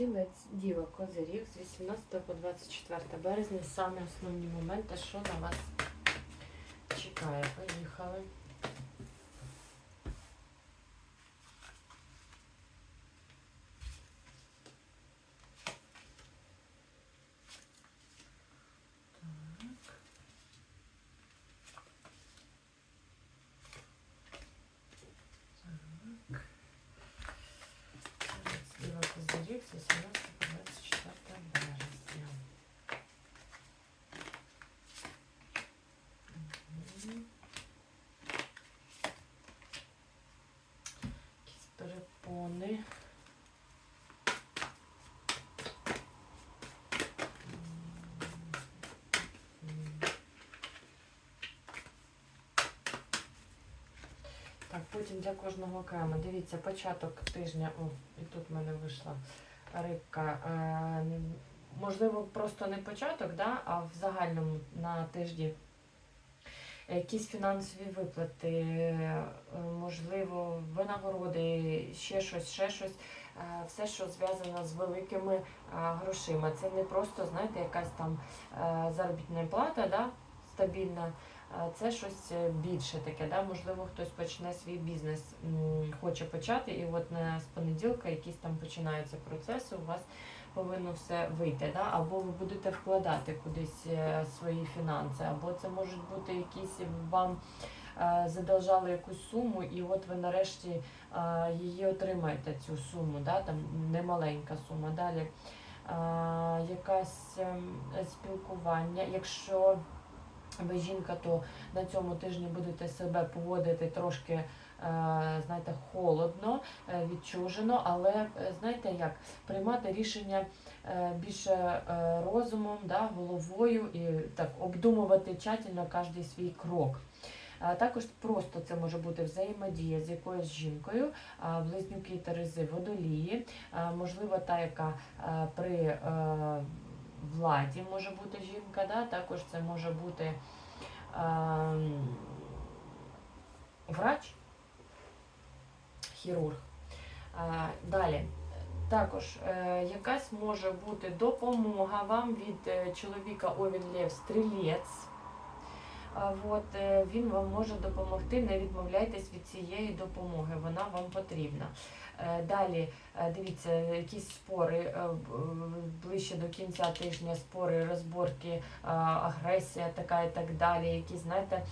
Тілець Діва козирів з 18 по 24 березня. Саме основні моменти, що на вас чекає. Поїхали. Так. Так. Діва Козиріг з 18 по 24 березня. Мгм. Якісь перепони. Так, потім для кожного окремо. Дивіться, початок тижня. О, і тут в мене вийшла рибка. Е, можливо, просто не початок, да, а в загальному на тижні. Якісь фінансові виплати, е, можливо, винагороди, ще щось, ще щось. Е, Все, що зв'язано з великими грошима. Це не просто, знаєте, якась там заробітна плата, да, стабільна. Це щось е, більше таке, да? можливо, хтось почне свій бізнес, хоче почати, і от на з понеділка якісь там починаються процеси, у вас повинно все вийти. Да? Або ви будете вкладати кудись е, свої фінанси, або це можуть бути якісь вам е, задовжали якусь суму, і от ви нарешті її отримаєте, цю суму, да? там немаленька сума. Далі якась ем, спілкування, якщо ви жінка, то на цьому тижні будете себе поводити трошки, е, знаєте, холодно, е, відчужено, але е, знаєте як, приймати рішення більше розумом, да, головою і так обдумувати тщательно кожен свій крок. Також просто це може бути взаємодія з якоюсь жінкою, близнюки Терези, водолії, можливо, та, яка при владі може бути жінка, да? також це може бути ем, врач, хірург. Е, Далі. Також е, якась може бути допомога вам від е, чоловіка Овін Лев Стрілець. От, е, він вам може допомогти, не відмовляйтесь від цієї допомоги, вона вам потрібна. Е, Далі, е, дивіться, якісь спори ближче до кінця тижня, спори, розборки, агресія така і так далі. Якісь, знаєте,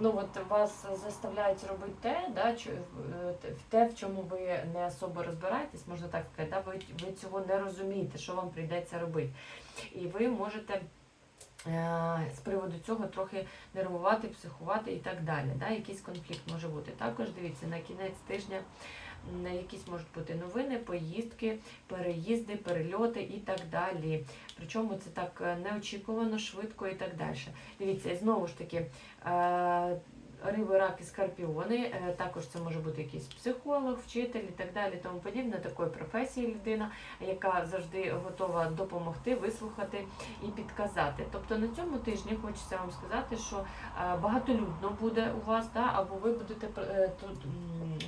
ну от вас заставляють робити те, да, те- в чому ви не особо розбираєтесь, можна так сказати, да, ви, ви цього не розумієте, що вам прийдеться робити. І ви можете з приводу цього трохи нервувати, психувати і так далі. Да? Якийсь конфлікт може бути. Також дивіться, на кінець тижня якісь можуть бути новини, поїздки, переїзди, перельоти і так далі. Причому це так е, неочікувано, швидко і так далі. Дивіться, знову ж таки. Риби, раки, скорпіони, е, також це може бути якийсь психолог, вчитель і так далі, тому подібне, такої професії людина, яка завжди готова допомогти, вислухати і підказати. Тобто на цьому тижні хочеться вам сказати, що е, багатолюдно буде у вас, да, або ви будете е, тут,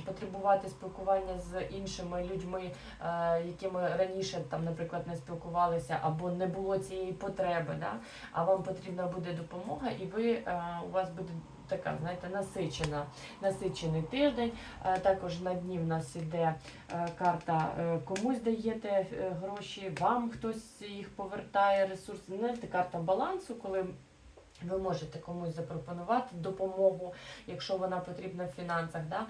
потребувати спілкування з іншими людьми, якими раніше там, наприклад, не спілкувалися, або не було цієї потреби, да, а вам потрібна буде допомога, і ви у вас буде. Така, знаєте, насичена, насичений тиждень. Е, Також на дні в нас іде е, карта е, комусь даєте гроші, вам хтось їх повертає, ресурси. Знаєте, карта балансу, коли ви можете комусь запропонувати допомогу, якщо вона потрібна в фінансах, да?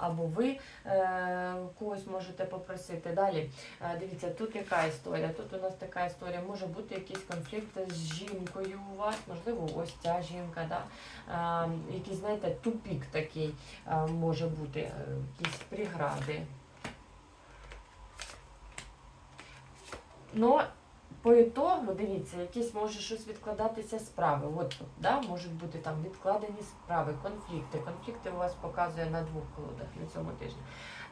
Або ви е, когось можете попросити. Далі, е, дивіться, тут яка історія? Тут у нас така історія, може бути якийсь конфлікт з жінкою у вас, можливо, ось ця жінка, да? якийсь, знаєте, тупік такий може бути, е, якісь прегради. Но по ітогу, дивіться, якісь може щось відкладатися справи. От, да, можуть бути там відкладені справи, конфлікти. Конфлікти у вас показує на двох колодах на цьому тижні.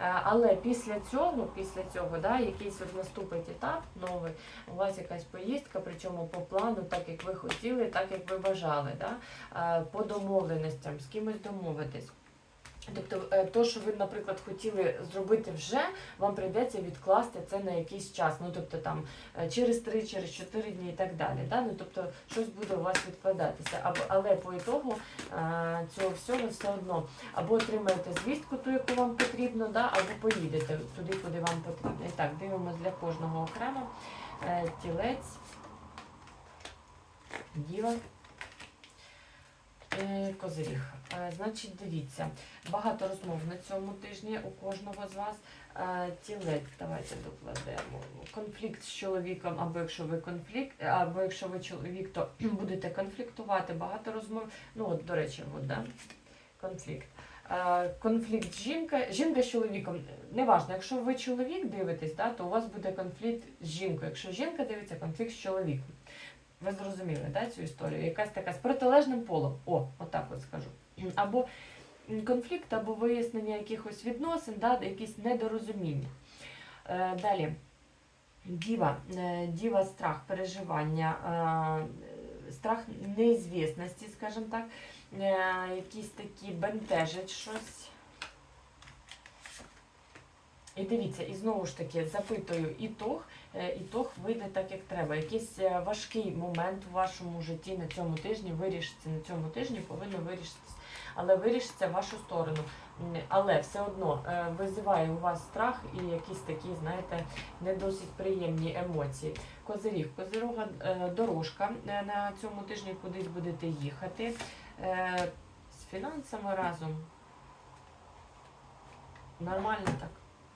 Е, Але після цього, після цього, да, якийсь от наступить етап новий, у вас якась поїздка, причому по плану, так як ви хотіли, так як ви бажали, да, е, по домовленостям, з кимось домовитись. Тобто, е, то, що ви, наприклад, хотіли зробити вже, вам прийдеться відкласти це на якийсь час. Ну, тобто там е, через 3, через 4 дні і так далі. Да? Ну, тобто, щось буде у вас відкладатися. Але по ітогу е, цього всього все одно або отримаєте звістку, ту, яку вам потрібно, да? або поїдете туди, куди вам потрібно. І так, дивимося для кожного окремо. Тілець, діва. Е, Козиріг. Е, Значить, дивіться, багато розмов на цьому тижні у кожного з вас. Е, Тілець, давайте докладемо. Конфлікт з чоловіком, або якщо ви конфлікт, або якщо ви чоловік, то будете конфліктувати, багато розмов. Ну, от, до речі, от, да? конфлікт. Конфлікт з жінкою, жінка з чоловіком. Неважно, якщо ви чоловік дивитесь, да, то у вас буде конфлікт з жінкою. Якщо жінка дивиться, конфлікт з чоловіком. Ви зрозуміли да, цю історію? Якась така з протилежним полом. О, отак от скажу. Або конфлікт, або вияснення якихось відносин, да, якісь недорозуміння. Е, далі. Діва, Е, діва страх, переживання, е, страх неізвісності, скажімо так, е, якісь такі бентежать щось. І дивіться, і знову ж таки запитую ітог, е, ітог вийде так, як треба. Якийсь е, важкий момент у вашому житті на цьому тижні вирішиться, на цьому тижні повинно вирішитись, але вирішиться в вашу сторону. Але все одно е, визиває у вас страх і якісь такі, знаєте, не досить приємні емоції. Козиріг, козирога дорожка на цьому тижні кудись будете їхати. З фінансами разом. Нормально так.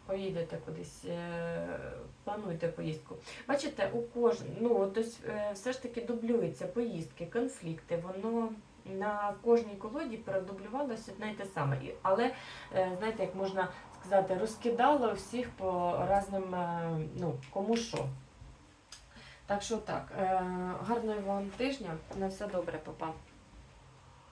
Поїдете кудись, е, плануйте поїздку. Бачите, у кож... ну, ось, е, все ж таки дублюються поїздки, конфлікти, воно на кожній колоді передублювалося одне й те саме. Але, е, знаєте, як можна сказати, розкидало всіх по разним, е, ну, кому що. Так що так, гарного вам тижня, на все добре, папа.